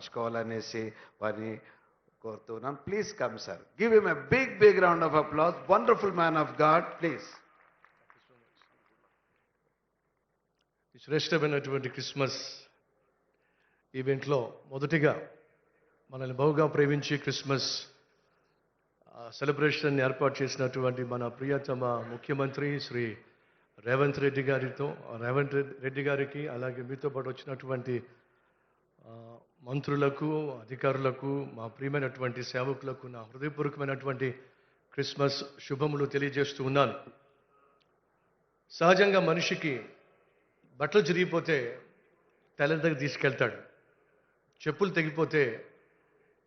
పంచుకోవాలనేసి వారిని కోరుతున్నాం please come sir give him a big big round of applause wonderful man of god please శ్రేష్టమైనటువంటి Christmas ఈవెంట్లో మొదటిగా మనల్ని బహుగా ప్రేమించి క్రిస్మస్ సెలబ్రేషన్ ఏర్పాటు చేసినటువంటి మన ప్రియతమ ముఖ్యమంత్రి శ్రీ రేవంత్ రెడ్డి గారితో రేవంత్ రెడ్డి- గారికి అలాగే మీతో పాటు వచ్చినటువంటి మంత్రులకు అధికారులకు మా ప్రియమైనటువంటి సేవకులకు నా హృదయపూర్వకమైనటువంటి క్రిస్మస్ శుభములు తెలియజేస్తూ ఉన్నాను. సహజంగా మనిషికి బట్టలు చిరిగిపోతే టైలర్ దగ్గర తీసుకెళ్తాడు. చెప్పులు తెగిపోతే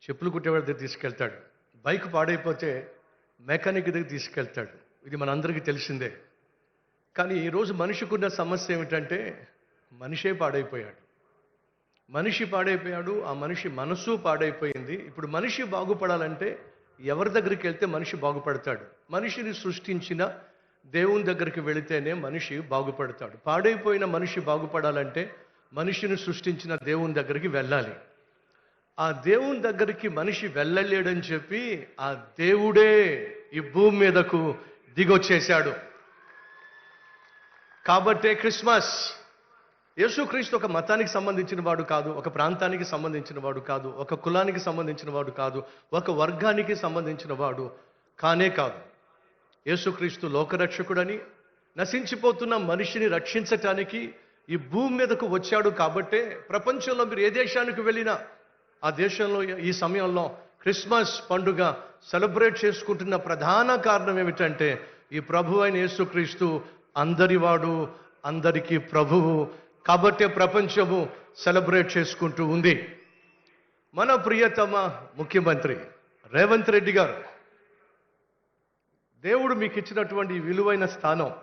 చెప్పులు కుట్టేవాడి దగ్గర తీసుకెళ్తాడు. బైక్ పాడైపోతే మెకానిక్ దగ్గర తీసుకెళ్తాడు. ఇది మనందరికీ తెలిసిందే. కానీ ఈరోజు మనిషికి ఉన్న సమస్య ఏమిటంటే మనిషే పాడైపోయాడు. మనిషి పాడైపోయాడు ఆ మనిషి మనసు పాడైపోయింది. ఇప్పుడు మనిషి బాగుపడాలంటే ఎవరి దగ్గరికి వెళ్తే మనిషి బాగుపడతాడు? మనిషిని సృష్టించిన దేవుని దగ్గరికి వెళితేనే మనిషి బాగుపడతాడు. పాడైపోయిన మనిషి బాగుపడాలంటే మనిషిని సృష్టించిన దేవుని దగ్గరికి వెళ్ళాలి. ఆ దేవుని దగ్గరికి మనిషి వెళ్ళలేడని చెప్పి ఆ దేవుడే ఈ భూమి మీదకు దిగొచ్చేశాడు. కాబట్టే క్రిస్మస్. యేసుక్రీస్తు ఒక మతానికి సంబంధించిన వాడు కాదు ఒక ప్రాంతానికి సంబంధించిన వాడు కాదు ఒక కులానికి సంబంధించిన వాడు కాదు ఒక వర్గానికి సంబంధించిన వాడు కానే కాదు. యేసుక్రీస్తు లోకరక్షకుడని నశించిపోతున్న మనిషిని రక్షించటానికి ఈ భూమి మీదకు వచ్చాడు కాబట్టే ప్రపంచంలో మీరు ఏ దేశానికి వెళ్ళినా ఆ దేశంలో ఈ సమయంలో క్రిస్మస్ పండుగ సెలబ్రేట్ చేసుకుంటున్న ప్రధాన కారణం ఏమిటంటే ఈ ప్రభు అయిన యేసుక్రీస్తు అందరివాడు అందరికీ ప్రభువు కాబట్టే ప్రపంచము సెలబ్రేట్ చేసుకుంటూ ఉంది. మన ప్రియతమ ముఖ్యమంత్రి రేవంత్ రెడ్డి గారు దేవుడు మీకు ఇచ్చినటువంటి విలువైన స్థానం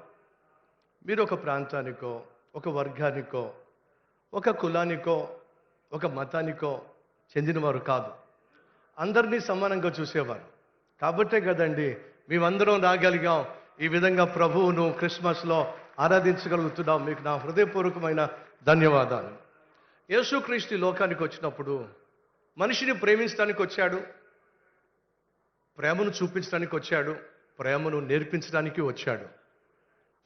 మీరు ఒక ప్రాంతానికో ఒక వర్గానికో ఒక కులానికో ఒక మతానికో చెందినవారు కాదు. అందరినీ సమానంగా చూసేవారు. కాబట్టే కదండి మేమందరం రాగలిగాం ఈ విధంగా ప్రభువును క్రిస్మస్లో ఆరాధించగలుగుతున్నాం. మీకు నా హృదయపూర్వకమైన ధన్యవాదాలు. యేసుక్రీస్తు లోకానికి వచ్చినప్పుడు మనిషిని ప్రేమించడానికి వచ్చాడు. ప్రేమను చూపించడానికి వచ్చాడు. ప్రేమను నేర్పించడానికి వచ్చాడు.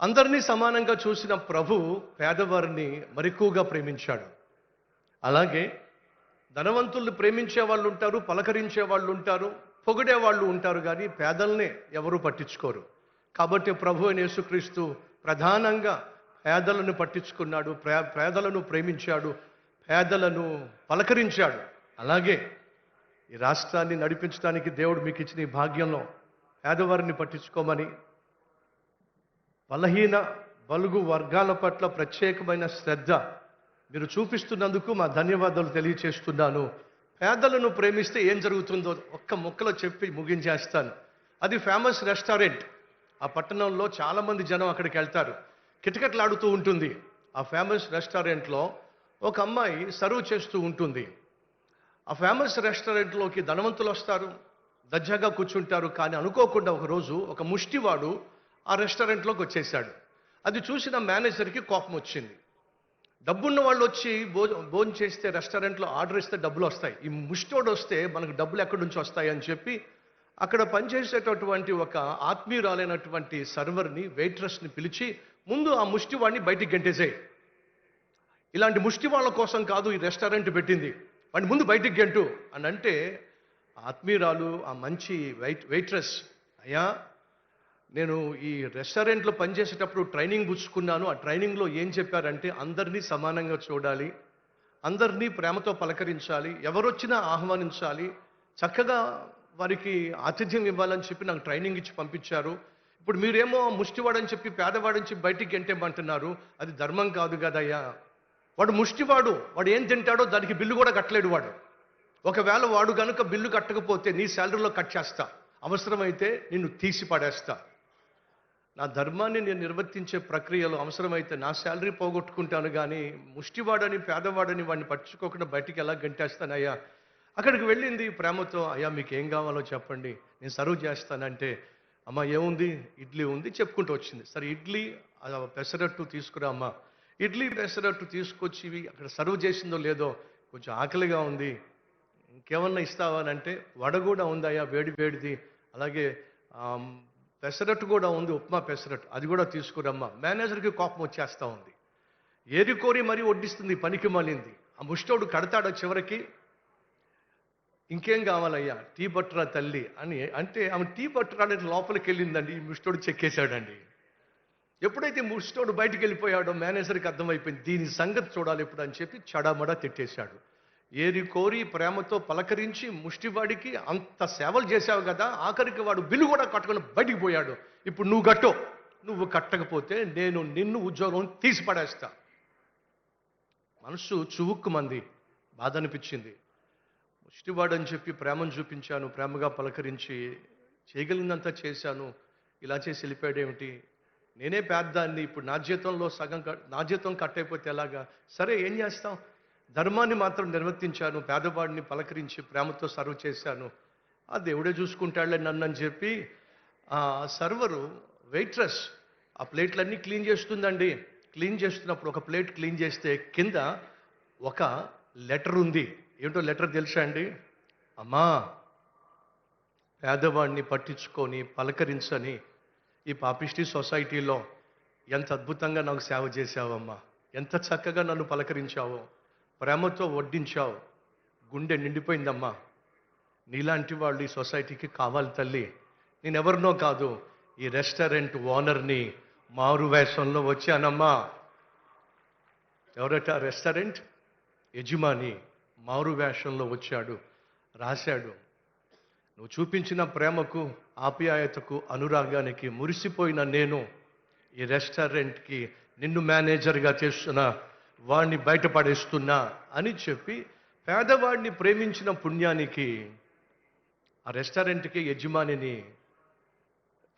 అందరినీ సమానంగా చూసిన ప్రభు పేదవారిని మరెక్కువగా ప్రేమించాడు. అలాగే ధనవంతుల్ని ప్రేమించే వాళ్ళు ఉంటారు పలకరించే వాళ్ళు ఉంటారు పొగిడే వాళ్ళు ఉంటారు కానీ పేదల్ని ఎవరు పట్టించుకోరు. కాబట్టి ప్రభు అయిన యేసుక్రీస్తు ప్రధానంగా పేదలను పట్టించుకున్నాడు ప్రే పేదలను ప్రేమించాడు పేదలను పలకరించాడు. అలాగే ఈ రాష్ట్రాన్ని నడిపించడానికి దేవుడు మీకు ఇచ్చిన ఈ భాగ్యంలో పేదవారిని పట్టించుకోమని బలహీన బలుగు వర్గాల పట్ల ప్రత్యేకమైన శ్రద్ధ మీరు చూపిస్తున్నందుకు మా ధన్యవాదాలు తెలియచేస్తున్నాను. పేదలను ప్రేమిస్తే ఏం జరుగుతుందో ఒక్క ముక్కలో చెప్పి ముగించేస్తాను. అది ఫేమస్ రెస్టారెంట్. ఆ పట్టణంలో చాలామంది జనం అక్కడికి వెళ్తారు. కిటకిటలాడుతూ ఉంటుంది. ఆ ఫేమస్ రెస్టారెంట్లో ఒక అమ్మాయి సర్వ్ చేస్తూ ఉంటుంది. ఆ ఫేమస్ రెస్టారెంట్లోకి ధనవంతులు వస్తారు. దర్జాగా కూర్చుంటారు కానీ అనుకోకుండా ఒకరోజు ఒక ముష్టివాడు ఆ రెస్టారెంట్లోకి వచ్చేసాడు అది చూసిన మేనేజర్కి కోపం వచ్చింది. డబ్బున్న వాళ్ళు వచ్చి భో భోజనం చేస్తే రెస్టారెంట్లో ఆర్డర్ ఇస్తే డబ్బులు వస్తాయి. ఈ ముష్టోడు వస్తే మనకు డబ్బులు ఎక్కడి నుంచి వస్తాయి అని చెప్పి అక్కడ పనిచేసేటటువంటి ఒక ఆత్మీయురాలైనటువంటి సర్వర్ని వెయిట్రెస్ని పిలిచి ముందు ఆ ముష్టివాడిని బయటికి గెంటేసేయి. ఇలాంటి ముష్టి వాళ్ళ కోసం కాదు ఈ రెస్టారెంట్ పెట్టింది. వాడిని ముందు బయటికి గెంటు. అని అంటే ఆత్మీయురాలు ఆ మంచి వెయిట్ వెయిట్రెస్ అయ్యా నేను ఈ రెస్టారెంట్లో పనిచేసేటప్పుడు ట్రైనింగ్ పుచ్చుకున్నాను. ఆ ట్రైనింగ్లో ఏం చెప్పారంటే అందరినీ సమానంగా చూడాలి అందరినీ ప్రేమతో పలకరించాలి ఎవరొచ్చినా ఆహ్వానించాలి చక్కగా వారికి ఆతిథ్యం ఇవ్వాలని చెప్పి నాకు ట్రైనింగ్ ఇచ్చి పంపించారు. ఇప్పుడు మీరేమో ముష్టివాడని చెప్పి పేదవాడని చెప్పి బయటికి గెంటేమంటున్నారు. అది ధర్మం కాదు కదయ్యా. వాడు ముష్టివాడు. వాడు ఏం తింటాడో దానికి బిల్లు కూడా కట్టలేడు వాడు. ఒకవేళ వాడు కనుక బిల్లు కట్టకపోతే నీ శాలరీలో కట్ చేస్తా. అవసరమైతే నిన్ను తీసి పడేస్తా. నా ధర్మాన్ని నేను నిర్వర్తించే ప్రక్రియలో అవసరమైతే నా శాలరీ పోగొట్టుకుంటాను కానీ ముష్టివాడని పేదవాడని వాడిని పట్టించుకోకుండా బయటికి ఎలా గంటేస్తానయ్యా? అక్కడికి వెళ్ళింది ప్రేమతో అయ్యా మీకు ఏం కావాలో చెప్పండి నేను సర్వ్ చేస్తానంటే అమ్మ ఏముంది? ఇడ్లీ ఉంది చెప్పుకుంటూ వచ్చింది. సరే ఇడ్లీ పెసరట్టు తీసుకురా అమ్మ. ఇడ్లీ పెసరట్టు తీసుకొచ్చి అక్కడ సర్వ్ చేసిందో లేదో కొంచెం ఆకలిగా ఉంది ఇంకేమన్నా ఇస్తావా? అని అంటే వడ కూడా ఉందయ్యా వేడి వేడిది. అలాగే పెసరట్టు కూడా ఉంది ఉప్మా పెసరట్టు. అది కూడా తీసుకురమ్మా. మేనేజర్కి కోపం వచ్చేస్తా ఉంది. ఏరి కోరి మరీ వడ్డిస్తుంది పనికి మాలింది ఆ ముష్టోడు కడతాడు చివరికి ఇంకేం కావాలయ్యా? టీ బట్టరా తల్లి అని. అంటే ఆమె టీ బట్టరా అనేది లోపలికి వెళ్ళిందండి ఈ ముష్టోడు చెక్కేశాడండి. ఎప్పుడైతే ముష్టోడు బయటికి వెళ్ళిపోయాడో మేనేజర్కి అర్థమైపోయింది దీని సంగతి చూడాలి ఇప్పుడు అని చెప్పి చడామడా తిట్టేశాడు. ఏరి కోరి ప్రేమతో పలకరించి ముష్టివాడికి అంత సేవలు చేశావు కదా ఆఖరికి వాడు బిల్లు కూడా కట్టుకొని బయటికి పోయాడు. ఇప్పుడు నువ్వు కట్టో. నువ్వు కట్టకపోతే నేను నిన్ను ఉద్యోగం తీసి పడేస్తా మనసు చువుక్కు మంది బాధ అనిపించింది ముష్టివాడు అని చెప్పి ప్రేమను చూపించాను ప్రేమగా పలకరించి చేయగలిగినంత చేశాను. ఇలా చేసి వెళ్ళిపోయాడేమిటి నేనే పేద్దాన్ని ఇప్పుడు నా జీతంలో సగం కట్- నా జీతం కట్ అయిపోతే ఎలాగా? సరే ఏం చేస్తాం? ధర్మాన్ని మాత్రం నిర్వర్తించాను పేదవాడిని పలకరించి ప్రేమతో సర్వ్ చేశాను. ఆ దేవుడే చూసుకుంటాడులే నన్ను అని చెప్పి ఆ సర్వరు వెయిట్రస్ ఆ ప్లేట్లన్నీ క్లీన్ చేస్తుందండి. క్లీన్ చేస్తున్నప్పుడు ఒక ప్లేట్ క్లీన్ చేస్తే కింద ఒక లెటర్ ఉంది. ఏంటో లెటర్ తెలుసా అండి? అమ్మా పేదవాడిని పట్టించుకొని పలకరించని ఈ పాపిష్టి సొసైటీలో ఎంత అద్భుతంగా నాకు సేవ చేశావమ్మా. ఎంత చక్కగా నన్ను పలకరించావో ప్రేమతో వడ్డించావు. గుండె నిండిపోయిందమ్మా. నీలాంటి వాళ్ళు ఈ సొసైటీకి కావాలి తల్లి. నేను ఎవరినో కాదు ఈ రెస్టారెంట్ ఓనర్ని మారు వేషంలో వచ్చానమ్మా. ఎవరట రెస్టారెంట్? యజమాని. మారు వేషంలో వచ్చాడు రాశాడు. నువ్వు చూపించిన ప్రేమకు ఆప్యాయతకు అనురాగానికి మురిసిపోయిన నేను ఈ రెస్టారెంట్కి నిన్ను మేనేజర్గా చేస్తున్న వాడిని బయటపడేస్తున్నా అని చెప్పి పేదవాడిని ప్రేమించిన పుణ్యానికి ఆ రెస్టారెంట్కి యజమానిని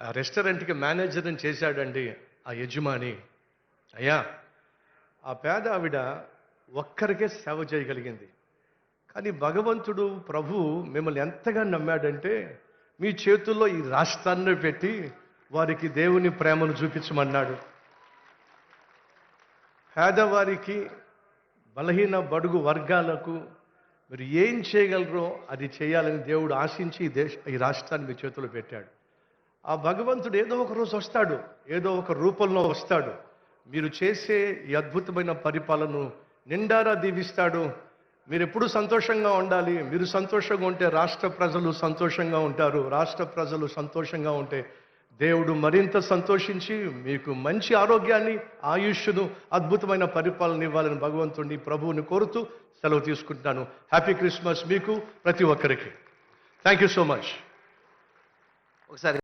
ఆ రెస్టారెంట్కి మేనేజర్ని చేశాడండి ఆ యజమాని. అయ్యా ఆ పేద ఆవిడ ఒక్కరికే సేవ చేయగలిగింది. కానీ భగవంతుడు ప్రభు మిమ్మల్ని ఎంతగా నమ్మాడంటే మీ చేతుల్లో ఈ రాష్ట్రాన్ని పెట్టి వారికి దేవుని ప్రేమను చూపించమన్నాడు. పేదవారికి బలహీన బడుగు వర్గాలకు మీరు ఏం చేయగలరో అది చేయాలని దేవుడు ఆశించి ఈ దేశ ఈ రాష్ట్రాన్ని మీ చేతుల్లో పెట్టాడు. ఆ భగవంతుడు ఏదో ఒక రోజు వస్తాడు ఏదో ఒక రూపంలో వస్తాడు. మీరు చేసే ఈ అద్భుతమైన పరిపాలన నిండారా దీవిస్తాడు? మీరు ఎప్పుడు సంతోషంగా ఉండాలి? మీరు సంతోషంగా ఉంటే రాష్ట్ర ప్రజలు సంతోషంగా ఉంటారు. రాష్ట్ర ప్రజలు సంతోషంగా ఉంటే దేవుడు మరింత సంతోషించి మీకు మంచి ఆరోగ్యాన్ని ఆయుష్ను అద్భుతమైన పరిపాలన ఇవ్వాలని భగవంతుడిని ప్రభువుని కోరుతూ సెలవు తీసుకుంటున్నాను. హ్యాపీ క్రిస్మస్ మీకు ప్రతి ఒక్కరికి. Thank you so much. ఒకసారి